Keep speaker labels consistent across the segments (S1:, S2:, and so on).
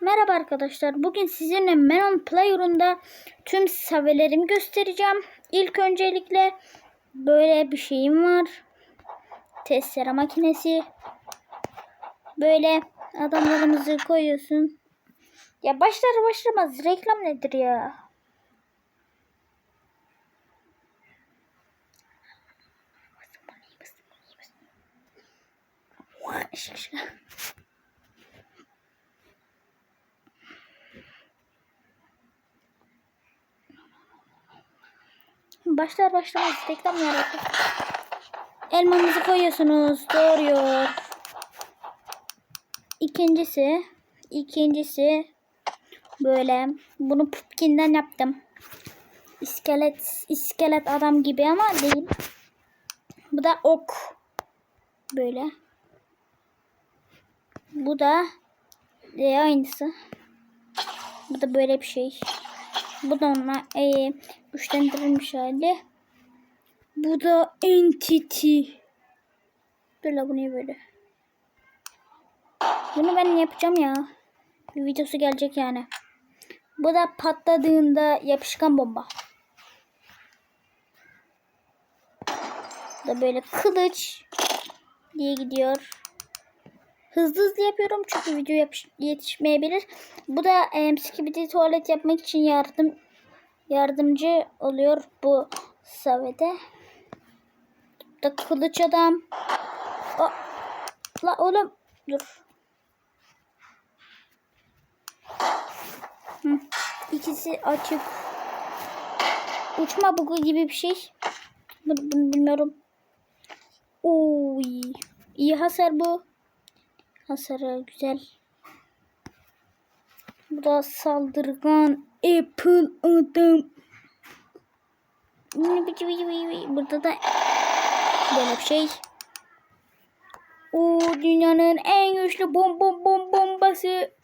S1: Merhaba arkadaşlar. Bugün sizinle Menon Playroom'da tüm savelerimi göstereceğim. İlk öncelikle böyle bir şeyim var. Testere makinesi. Böyle adamlarımızı koyuyorsun. Ya başlar başlamaz reklam nedir ya? Başlar başlamaz reklam yaratır. Elmanızı koyuyorsunuz. Doğruyor. İkincisi, ikincisi böyle bunu pupkinden yaptım. İskelet, iskelet adam gibi ama değil. Bu da ok. Böyle. Bu da e, aynısı. Bu da böyle bir şey. Bu da ona e, güçlendirilmiş hali. Bu da entity. Dur la bu ne böyle? Bunu ben yapacağım ya. Bir videosu gelecek yani. Bu da patladığında yapışkan bomba. Bu da böyle kılıç diye gidiyor. Hızlı hızlı yapıyorum çünkü video yapış- yetişmeyebilir. Bu da e, skibidi tuvalet yapmak için yardım yardımcı oluyor bu savede. Bu da kılıç adam. O, la oğlum dur. Hı, ikisi açık. Uçma bugu gibi bir şey. Bunu, bilmiyorum. Oy. İyi hasar bu. Hasarı güzel. Bu da saldırgan Apple adam. Burada da böyle bir şey. O dünyanın en güçlü bom bom bom bombası.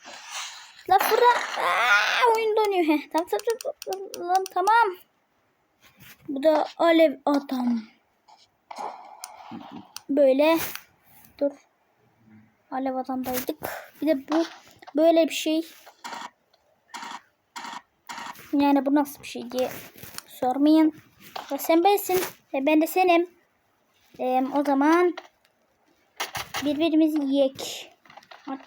S1: La fırla. Aa, oyun donuyor. Heh, tamam, tamam, tamam, tamam. Bu da alev adam. Böyle. Alev adamdaydık. Bir de bu böyle bir şey. Yani bu nasıl bir şey diye sormayın. Ya sen bensin. E ben de senim. E, o zaman birbirimizi yiyek.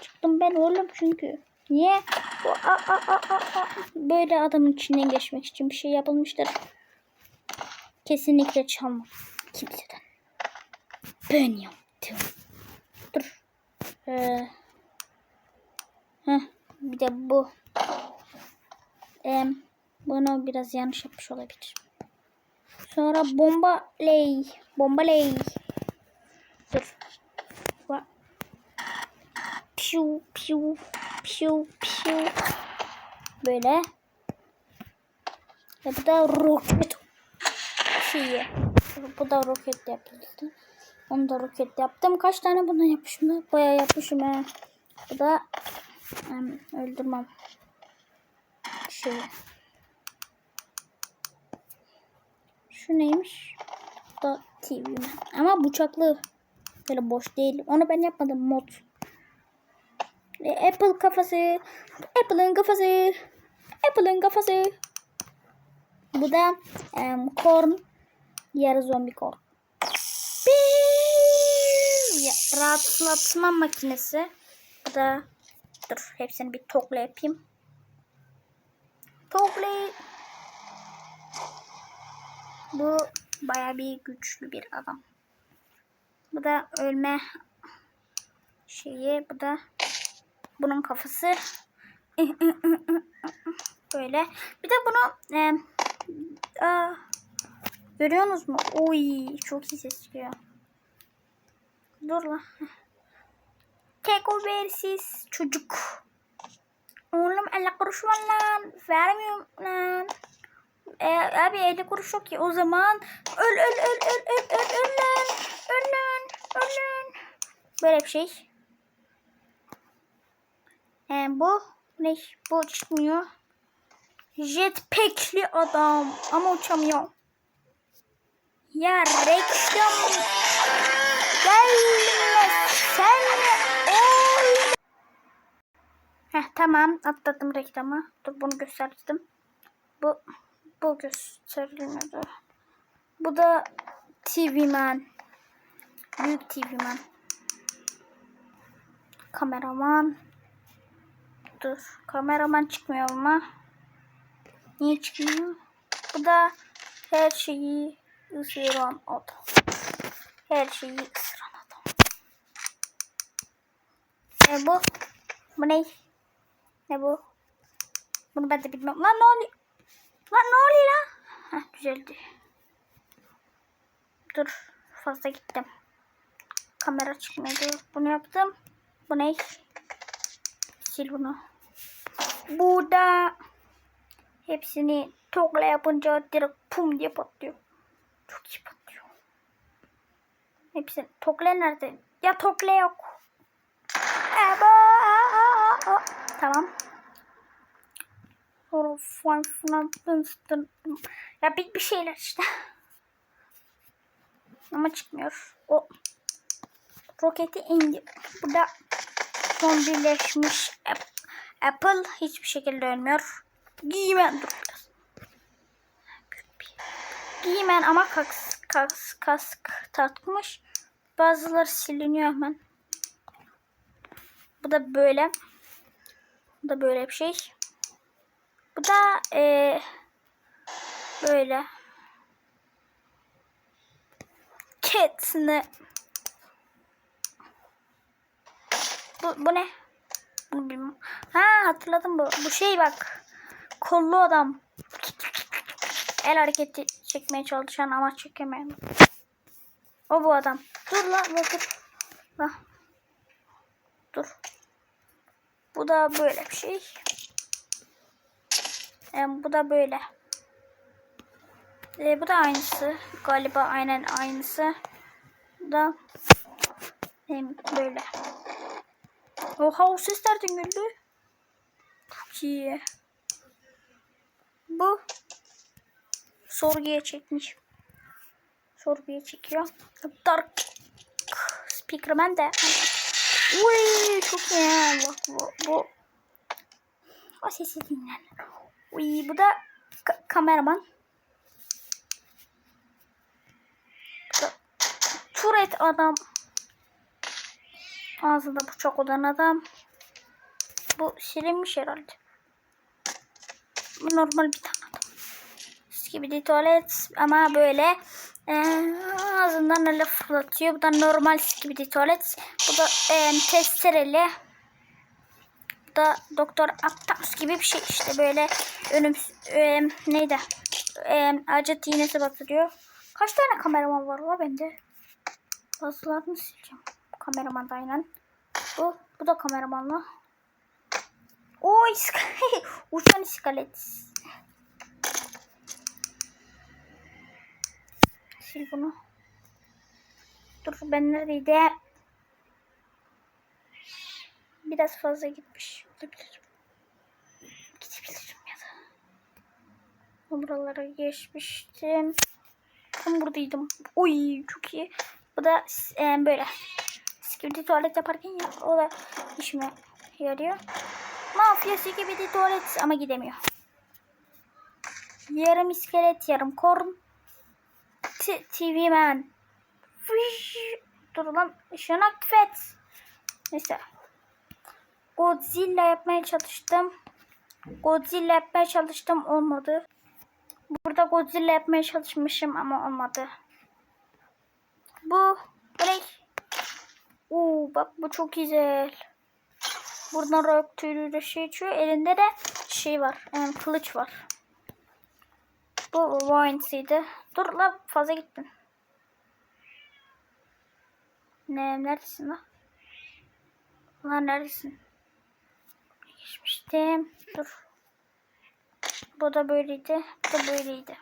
S1: Çıktım ben oğlum çünkü. Niye? Bu, a, a, a, a, a. Böyle adamın içinden geçmek için bir şey yapılmıştır. Kesinlikle çalma. Kimseden. Ben yaptım. Ee, heh, bir de bu. Ee, bunu biraz yanlış yapmış olabilir. Sonra bomba ley. Bomba ley. Dur. Va- Piu piu piu piu. Böyle. Ve bu da roket şeyi. Bu da roket yapıldı. Onu da roket yaptım. Kaç tane bundan yapmışım da? Bayağı yapmışım he. Bu da em, öldürmem. Şey. Şu neymiş? Bu da TV. Ama bıçaklı. Böyle boş değil. Onu ben yapmadım. Mod. E, Apple kafası. Apple'ın kafası. Apple'ın kafası. Bu da em, corn. Yarı zombi. Ya, rahatlatma makinesi. Bu da dur hepsini bir tokla yapayım. Tokla. Bu baya bir güçlü bir adam. Bu da ölme şeyi. Bu da bunun kafası. Böyle. Bir de bunu e, aa, görüyorsunuz mu? Oy çok iyi ses çıkıyor. Dur lan. Tek o versiz çocuk. Oğlum 50 kuruş var lan. Vermiyorum lan. E, abi 50 kuruş yok ki. O zaman öl öl öl öl öl öl öl lan. Öl lan. Öl lan. Böyle bir şey. E, bu ne? Bu çıkmıyor. Jetpack'li adam. Ama uçamıyor. Ya reklam. Gelme sen ol. Heh, tamam atladım reklamı. Dur bunu gösterdim. Bu bu gösterilmedi. Bu da TV Man. Büyük TV Man. Kameraman. Dur. Kameraman çıkmıyor ama. Niye çıkmıyor? Bu da her şeyi ısıran adam. Her şeyi ısıran adam. E bu? Bu ne? Ne bu? Bunu ben de bilmem. Lan ne oluyor? Lan ne oluyor lan? Heh, düzeldi. Dur. Fazla gittim. Kamera çıkmıyordu. Bunu yaptım. Bu ne? Sil bunu. Burada hepsini tokla yapınca direkt pum diye patlıyor. Çok iyi patlıyor. Hepsini tokla nerede? Ya tokla yok. Eba. Tamam. Ya bir, bir şeyler işte. Ama çıkmıyor. O roketi indi. Burada son birleşmiş Ap- Apple hiçbir şekilde ölmüyor. Giymen dur Giymen ama kask, kask, kask takmış. Bazıları siliniyor hemen. Bu da böyle. Bu da böyle bir şey. Bu da eee böyle. Ketsini. Bu, bu ne? Bunu bilmem. Ha hatırladım bu. Bu şey bak. Kollu adam. El hareketi çekmeye çalışan ama çekemeyen. O bu adam. Dur dur. Dur. Lan. Dur. Bu da böyle bir şey. E, bu da böyle. E, bu da aynısı. Galiba aynen aynısı. Bu da hem böyle. Oha o ses nereden geldi? Çok iyi. Bu sorguya çekmiş. Sorguya çekiyor. Dark Speakerman de. Uy çok iyi. Bak bu. bu. O sesi dinlen. Uy bu da ka- kameraman. Turet adam. Ağzında bıçak olan adam. Bu silinmiş herhalde. Bu normal bir tane adam. Skibidi tuvalet ama böyle e, ağzından öyle fırlatıyor. Bu da normal skibidi tuvalet. Bu da e, testereli. Bu da Doktor Aptams gibi bir şey işte böyle önüm e, neydi? E, acıt iğnesi batırıyor. Kaç tane kameraman var la bende? Bazılarını sileceğim. Kameraman da aynen. Bu, bu da kameramanla. O iskalet. Uçan iskalet. Sil bunu. Dur ben neredeydi? Biraz fazla gitmiş. Gidebilirim ya da. Buralara geçmiştim. Tam buradaydım. Oy çok iyi. Bu da e, böyle. Skibidi tuvalet yaparken ya, o da işime yarıyor. Mafya skibidi tuvalet ama gidemiyor. Yarım iskelet, yarım korn. TV man. Fış. Dur lan ışığını aktif et. Neyse. Godzilla yapmaya çalıştım. Godzilla yapmaya çalıştım olmadı. Burada Godzilla yapmaya çalışmışım ama olmadı. Bu ne? Oo bak bu çok güzel. Buradan reaktörüyle şey içiyor. Elinde de şey var. Yani kılıç var. Bu Vines'iydi. Dur la fazla gittin. Ne neredesin la? Lan neredesin? Geçmiştim. Dur. Bu da böyleydi. Bu da böyleydi.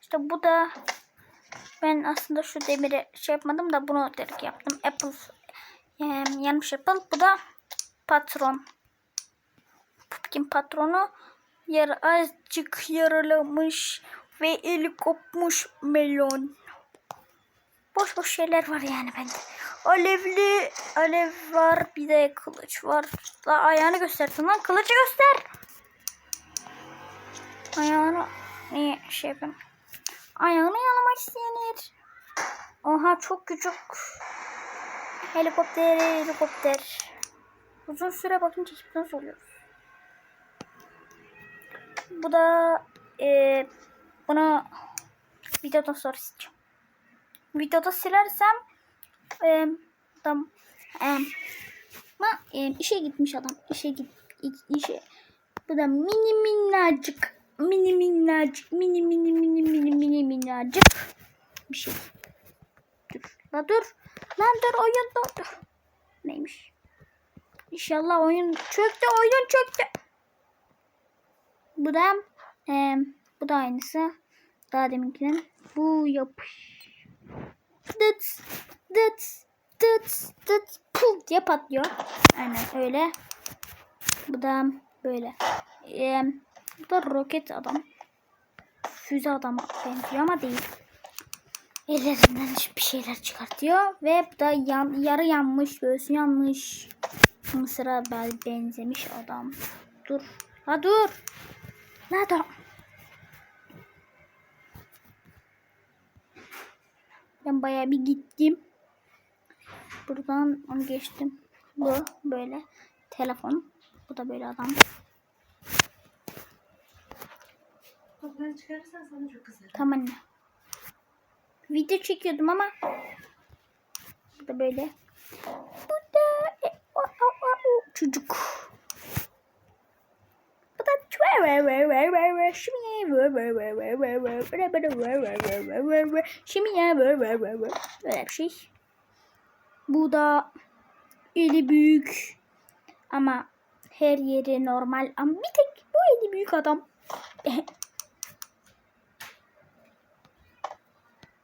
S1: İşte bu da ben aslında şu demiri şey yapmadım da bunu direkt yaptım. Apple yanlış Apple. Bu da patron. Pumpkin patronu yarı azıcık yaralamış ve eli kopmuş melon. Boş boş şeyler var yani bende. alevli alev var. Bir de kılıç var. La ayağını göstersin lan. Kılıcı göster. Ayağını niye şey yapayım. Ayağını yalamak isteyenler. Oha çok küçük. Helikopter, helikopter. Uzun süre bakınca hipnoz oluyoruz. Bu da e, bunu videodan sonra sileceğim. Videoda silersem e, tam e, ama e, işe gitmiş adam. İşe git işe. Bu da mini minnacık mini minnacık mini mini mini mini mini minnacık bir şey. Dur. La dur. Lan dur oyun dur. Neymiş? İnşallah oyun çöktü oyun çöktü. Bu da e, bu da aynısı. Daha deminkinin. Bu yapış. Dıt dıt dıt dıt pul diye patlıyor. Aynen öyle. Bu da böyle. E, bu da roket adam. Füze adam benziyor ama değil. Ellerinden bir şeyler çıkartıyor. Ve bu da yan, yarı yanmış, göğsü yanmış. Mısır'a benzemiş adam. Dur. Ha dur. Nerede? Ben bayağı bir gittim. Buradan onu geçtim. Bu böyle telefon. Bu da böyle adam.
S2: Kapıları çıkarırsan sana çok kızarım.
S1: Tamam anne. Video çekiyordum ama bu da böyle. Bu da e, o, o, o, o, çocuk. Bu da Şimdi Şimdi böyle bir şey. Bu da eli büyük ama her yeri normal ama bir tek bu eli büyük adam.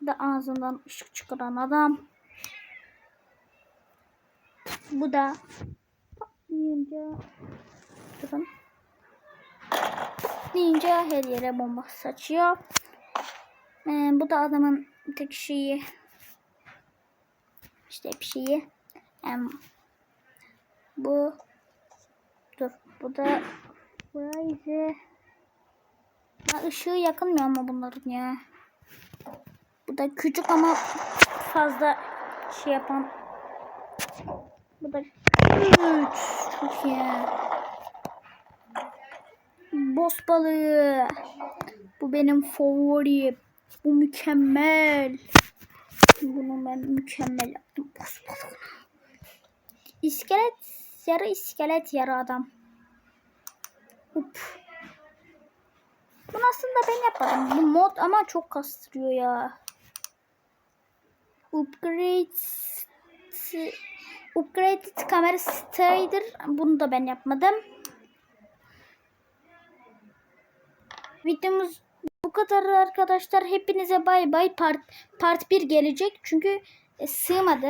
S1: da ağzından ışık çıkaran adam. Bu da deyince durun. Deyince her yere bomba saçıyor. Ee, bu da adamın tek şeyi işte bir şeyi. Em, bu dur bu da burayı ya ışığı yakılmıyor ama bunların ya. Bu da küçük ama fazla şey yapan. Bu da üç. Çok iyi. Boss balığı. Bu benim favorim. Bu mükemmel. Bunu ben mükemmel yaptım. Boss balığı. İskelet, yarı iskelet, yarı adam. Up. Bunu aslında ben yapmadım. Bu mod ama çok kastırıyor ya. Upgrade Upgraded kamera Strider. Bunu da ben yapmadım. Videomuz bu kadar arkadaşlar. Hepinize bay bay part part 1 gelecek. Çünkü e, sığmadı.